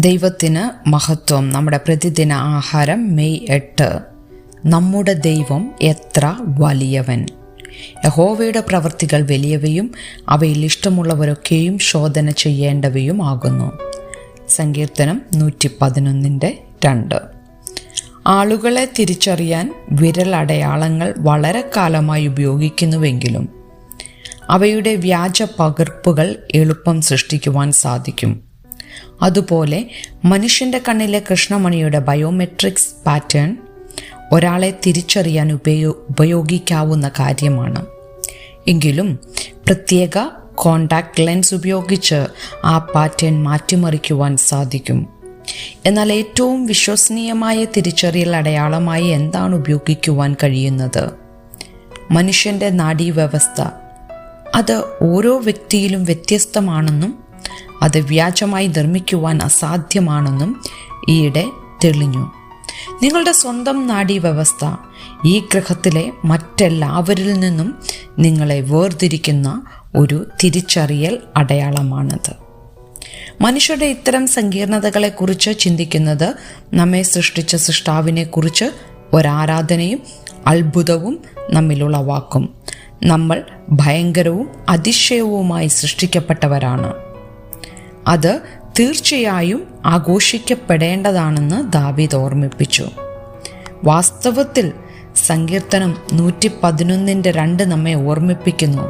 ദൈവത്തിന് മഹത്വം നമ്മുടെ പ്രതിദിന ആഹാരം മെയ് എട്ട്. നമ്മുടെ ദൈവം എത്ര വലിയവൻ. യഹോവയുടെ പ്രവൃത്തികൾ വലിയവയും അവയിൽ ഇഷ്ടമുള്ളവരൊക്കെയും ശോധന ചെയ്യേണ്ടവയും ആകുന്നു. സങ്കീർത്തനം നൂറ്റി പതിനൊന്നിന്റെ രണ്ട്. ആളുകളെ തിരിച്ചറിയാൻ വിരലടയാളങ്ങൾ വളരെ കാലമായി ഉപയോഗിക്കുന്നുവെങ്കിലും അവയുടെ വ്യാജ പകർപ്പുകൾ എളുപ്പം സൃഷ്ടിക്കുവാൻ സാധിക്കും. അതുപോലെ മനുഷ്യന്റെ കണ്ണിലെ കൃഷ്ണമണിയുടെ ബയോമെട്രിക്സ് പാറ്റേൺ ഒരാളെ തിരിച്ചറിയാൻ ഉപയോ ഉപയോഗിക്കാവുന്ന കാര്യമാണ്. എങ്കിലും പ്രത്യേക കോണ്ടാക്ട് ലെൻസ് ഉപയോഗിച്ച് ആ പാറ്റേൺ മാറ്റിമറിക്കുവാൻ സാധിക്കും. എന്നാൽ ഏറ്റവും വിശ്വസനീയമായ തിരിച്ചറിയൽ അടയാളമായി എന്താണ് ഉപയോഗിക്കുവാൻ കഴിയുന്നത്? മനുഷ്യന്റെ നാഡീവ്യവസ്ഥ. അത് ഓരോ വ്യക്തിയിലും വ്യത്യസ്തമാണെന്നും അത് വ്യാജമായി നിർമ്മിക്കുവാൻ അസാധ്യമാണെന്നും ഈയിടെ തെളിഞ്ഞു. നിങ്ങളുടെ സ്വന്തം നാഡീ വ്യവസ്ഥ ഈ ഗ്രഹത്തിലെ മറ്റെല്ലാവരിൽ നിന്നും നിങ്ങളെ വേർതിരിക്കുന്ന ഒരു തിരിച്ചറിയൽ അടയാളമാണത്. മനുഷ്യരുടെ ഇത്തരം സങ്കീർണതകളെക്കുറിച്ച് ചിന്തിക്കുന്നത് നമ്മെ സൃഷ്ടിച്ച സൃഷ്ടാവിനെക്കുറിച്ച് ഒരാരാധനയും അത്ഭുതവും നമ്മിലുളവാക്കും. നമ്മൾ ഭയങ്കരവും അതിശയവുമായി സൃഷ്ടിക്കപ്പെട്ടവരാണ്. അത് തീർച്ചയായും ആഘോഷിക്കപ്പെടേണ്ടതാണെന്ന് ദാവീദ് ഓർമ്മിപ്പിച്ചു. വാസ്തവത്തിൽ സങ്കീർത്തനം നൂറ്റി പതിനൊന്നിന്റെ രണ്ട് നമ്മെ ഓർമ്മിപ്പിക്കുന്നു.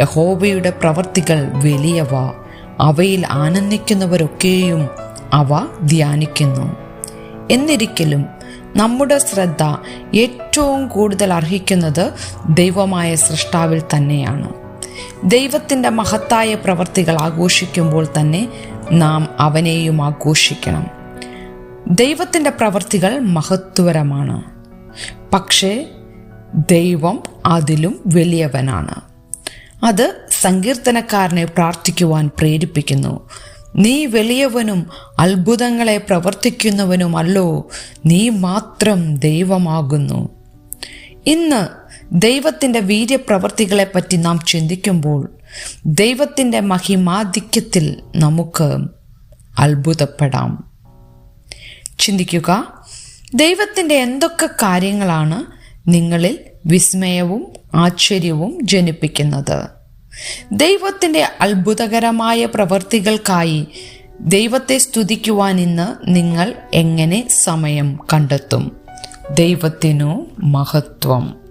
യഹോബയുടെ പ്രവർത്തികൾ വലിയവ അവയിൽ ആനന്ദിക്കുന്നവരൊക്കെയും അവ ധ്യാനിക്കുന്നു. എന്നിരിക്കലും നമ്മുടെ ശ്രദ്ധ ഏറ്റവും കൂടുതൽ അർഹിക്കുന്നത് ദൈവമായ സൃഷ്ടാവിൽ തന്നെയാണ്. ദൈവത്തിന്റെ മഹത്തായ പ്രവർത്തികൾ ആഘോഷിക്കുമ്പോൾ തന്നെ നാം അവനെയും ആഘോഷിക്കണം. ദൈവത്തിന്റെ പ്രവർത്തികൾ മഹത്വരമാണ്. പക്ഷേ ദൈവം അതിലും വലിയവനാണ്. അത് സങ്കീർത്തനക്കാരനെ പ്രാർത്ഥിക്കുവാൻ പ്രേരിപ്പിക്കുന്നു. നീ വലിയവനും അത്ഭുതങ്ങളെ പ്രവർത്തിക്കുന്നവനുമല്ലോ നീ മാത്രം ദൈവമാകുന്നു. ഇന്ന് ദൈവത്തിന്റെ വീര്യപ്രവർത്തികളെപ്പറ്റി നാം ചിന്തിക്കുമ്പോൾ ദൈവത്തിന്റെ മഹിമാധിക്യത്തിൽ നമുക്ക് അത്ഭുതപ്പെടാം. ചിന്തിക്കുക ദൈവത്തിന്റെ എന്തൊക്കെ കാര്യങ്ങളാണ് നിങ്ങളിൽ വിസ്മയവും ആശ്ചര്യവും ജനിപ്പിക്കുന്നത്? ദൈവത്തിന്റെ അത്ഭുതകരമായ പ്രവർത്തികൾക്കായി ദൈവത്തെ സ്തുതിക്കുവാൻ ഇന്ന് നിങ്ങൾ എങ്ങനെ സമയം കണ്ടെത്തും? ദൈവത്തിനു മഹത്വം.